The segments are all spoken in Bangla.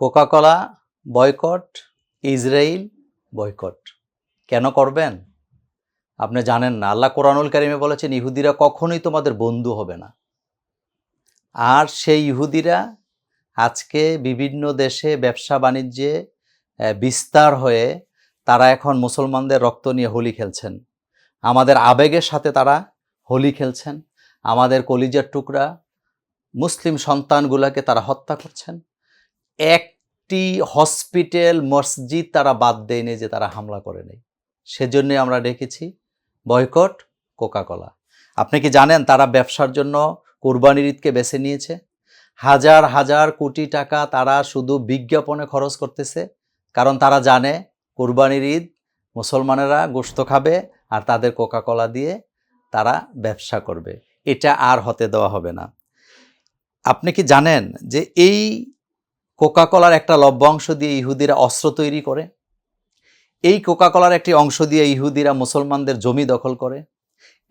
Coca Cola boycott Israel boycott. কেন করবেন? আপনি জানেন না। আল্লাহ কোরআনুল কারিমে বলেছেন, ইহুদিরা কখনোই তোমাদের বন্ধু হবে না। আর সেই ইহুদিরা আজকে বিভিন্ন দেশে ব্যবসা বাণিজ্যে বিস্তার হয়ে তারা এখন মুসলমানদের রক্ত নিয়ে হোলি খেলছেন। আমাদের আবেগের সাথে তারা হোলি খেলছেন। আমাদের কলিজার টুকরা মুসলিম সন্তানগুলোকে তারা হত্যা করছেন। একটি হসপিটাল, মসজিদ তারা বাদ দেয়নি যে তারা হামলা করে নেই। সেজন্যই আমরা ডেকেছি বয়কট কোকাকোলা। আপনি কি জানেন তারা ব্যবসার জন্য কোরবানির ঈদকে বেছে নিয়েছে? হাজার হাজার কোটি টাকা তারা শুধু বিজ্ঞাপনে খরচ করতেছে, কারণ তারা জানে কোরবানির ঈদ মুসলমানেরা গোশত খাবে আর তাদের কোকাকোলা দিয়ে তারা ব্যবসা করবে। এটা আর হতে দেওয়া হবে না। আপনি কি জানেন যে এই কোকাকোলার একটা লভ্যাংশ দিয়ে ইহুদিরা অস্ত্র তৈরি করে। এই কোকাকোলার একটি অংশ দিয়ে ইহুদিরা মুসলমানদের জমি দখল করে।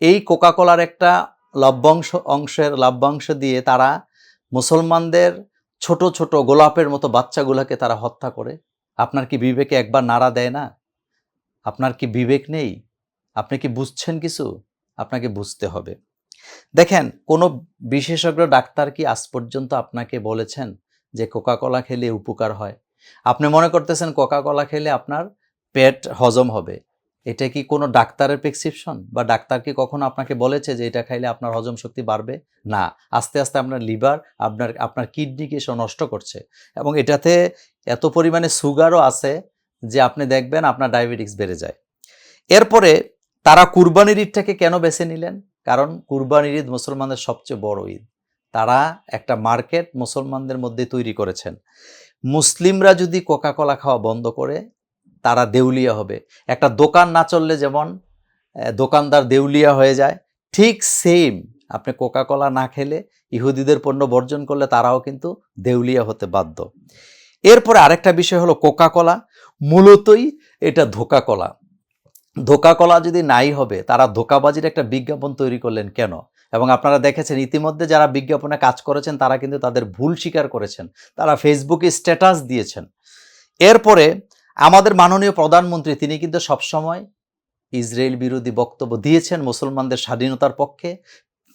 এই কোকাকোলার একটা লভ্যাংশ অংশের লভ্যাংশ দিয়ে তারা মুসলমানদের ছোট ছোট গোলাপের মতো বাচ্চাগুলোকে তারা হত্যা করে। আপনার কি বিবেকে একবার নাড়া দেয় না? আপনার কি বিবেক নেই? আপনি কি বুঝছেন কিছু? আপনাকে বুঝতে হবে। দেখেন, কোনো বিশেষজ্ঞ, ডাক্তার কি আজ পর্যন্ত আপনাকে বলেছেন যে কোকাকোলা খেলে উপকার হয়। আপনি মনে করতেছেন কোকাকোলা খেলে আপনার পেট হজম হবে। এটা কি কোনো ডাক্তারের প্রেসক্রিপশন বা ডাক্তার কি কখনো আপনাকে বলেছে যে এটা খাইলে আপনার হজম শক্তি বাড়বে? না। আস্তে আস্তে আপনার লিভার আপনার আপনার কিডনিকে সে নষ্ট করছে। এবং এটাতে এত পরিমাণে সুগারও আছে যে আপনি দেখবেন আপনার ডায়াবেটিক্স বেড়ে যায়। এরপরে তারা কুরবানির ঈদটাকে কেন বেছে নিলেন? কারণ কুরবানির ঈদ মুসলমানদের সবচেয়ে বড় ঈদ। তারা একটা মার্কেট মুসলমানদের মধ্যে তৈরি করেছেন। মুসলিমরা যদি কোকা কোলা খাওয়া বন্ধ করে, তারা দেউলিয়া হবে। একটা দোকান না চললে যেমন দোকানদার দেউলিয়া হয়ে যায়, ঠিক সেম আপনি কোকা কোলা না খেলে ইহুদিদের পণ্য বর্জন করলে তারাও কিন্তু দেউলিয়া হতে বাধ্য। এরপরে আরেকটা বিষয় হলো কোকা কোলা মূলতই এটা ধোকা কলা ধোকা কলা যদি নাই হবে, তারা ধোকাবাজির একটা বিজ্ঞাপন তৈরি করলেন কেন? এবং আপনারা দেখেছেন ইতিমধ্যে যারা বিজ্ঞাপনে কাজ করেছেন, তারা কিন্তু তাদের ভুল স্বীকার করেছেন। তারা ফেসবুকে স্ট্যাটাস দিয়েছেন। এরপরে আমাদের মাননীয় প্রধানমন্ত্রী, তিনি কিন্তু সবসময় ইসরায়েল বিরোধী বক্তব্য দিয়েছেন মুসলমানদের স্বাধীনতার পক্ষে।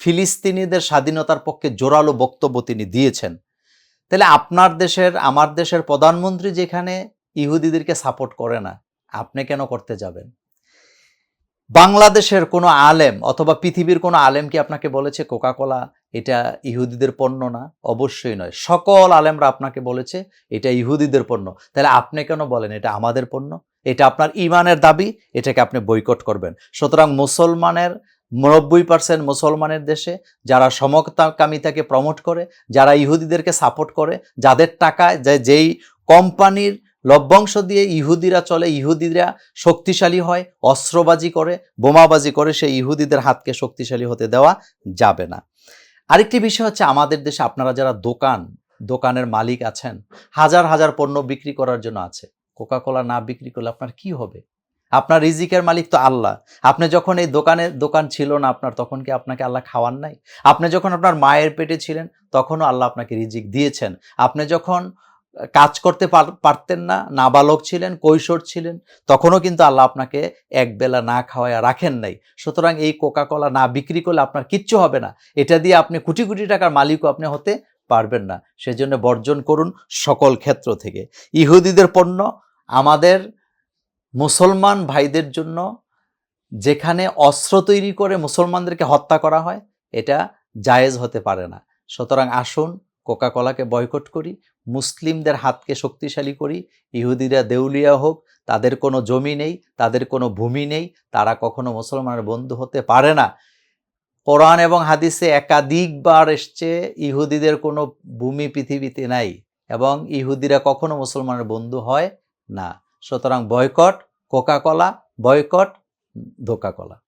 ফিলিস্তিনিদের স্বাধীনতার পক্ষে জোরালো বক্তব্য তিনি দিয়েছেন। তাহলে আপনার দেশের, আমার দেশের প্রধানমন্ত্রী যেখানে ইহুদিদেরকে সাপোর্ট করে না, আপনি কেন করতে যাবেন? বাংলাদেশের কোনো আলেম অথবা পৃথিবীর কোনো আলেম কি আপনাকে বলেছে কোকাকোলা? এটা ইহুদিদের পণ্য না। অবশ্যই নয়। সকল আলেমরা আপনাকে বলেছে এটা ইহুদিদের পণ্য। তাহলে আপনি কেন বলেন এটা আমাদের পণ্য? এটা আপনার ইমানের দাবি, এটাকে আপনি বৈকট করবেন। সুতরাং মুসলমানের নব্বই পার্সেন্ট মুসলমানের দেশে যারা সমকামিতাকে প্রমোট করে, যারা ইহুদিদেরকে সাপোর্ট করে, যাদের টাকায় যে, যেই কোম্পানির লভ্যাংশ দিয়ে ইহুদিরা চলে, ইহুদিরা শক্তিশালী হয়, অস্ত্রবাজি করে, বোমাবাজি করে, সেই ইহুদিদের হাতকে শক্তিশালী হতে দেওয়া যাবে না। আরেকটি বিষয় হচ্ছে আমাদের দেশে আপনারা যারা দোকান, দোকানের মালিক আছেন, হাজার হাজার পণ্য বিক্রি করার জন্য আছে। কোকাকোলা না বিক্রি করলে আপনার কি হবে? আপনার রিজিকের মালিক তো আল্লাহ। আপনি যখন এই দোকানে, দোকান ছিল না আপনার, তখন কি আপনাকে আল্লাহ খাওয়ান নাই? আপনি যখন আপনার মায়ের পেটে ছিলেন, তখনও আল্লাহ আপনাকে রিজিক দিয়েছেন। আপনি যখন কাজ করতে পার- পারতেন না, নাবালক ছিলেন, কৈশোর ছিলেন, তখনও কিন্তু আল্লাহ আপনাকে একবেলা না খাওয়ায় রাখেন নাই। সুতরাং এই কোকাকোলা না বিক্রি করলে আপনার কিচ্ছু হবে না। এটা দিয়ে আপনি কোটি কোটি টাকার মালিকও আপনি হতে পারবেন না। সেজন্য বর্জন করুন সকল ক্ষেত্র থেকে। ইহুদিদের পণ্য আমাদের মুসলমান ভাইদের জন্য যেখানে অস্ত্র তৈরি করে মুসলমানদেরকে হত্যা করা হয়, এটা জায়েজ হতে পারে না। সুতরাং আসুন কোকাকোলাকে বয়কট করি, মুসলিমদের হাতকে শক্তিশালী করি, ইহুদিরা দেউলিয়া হোক, তাদের কোনো জমি নেই, তাদের কোনো ভূমি নেই, তারা কখনো মুসলমানের বন্ধু হতে পারে না। কোরআন এবং হাদিসে একাধিকবার এসছে, ইহুদিদের কোনো ভূমি পৃথিবীতে নাই এবং ইহুদিরা কখনো মুসলমানের বন্ধু হয় না। সুতরাং বয়কট কোকাকোলা বয়কট ধোকাকোলা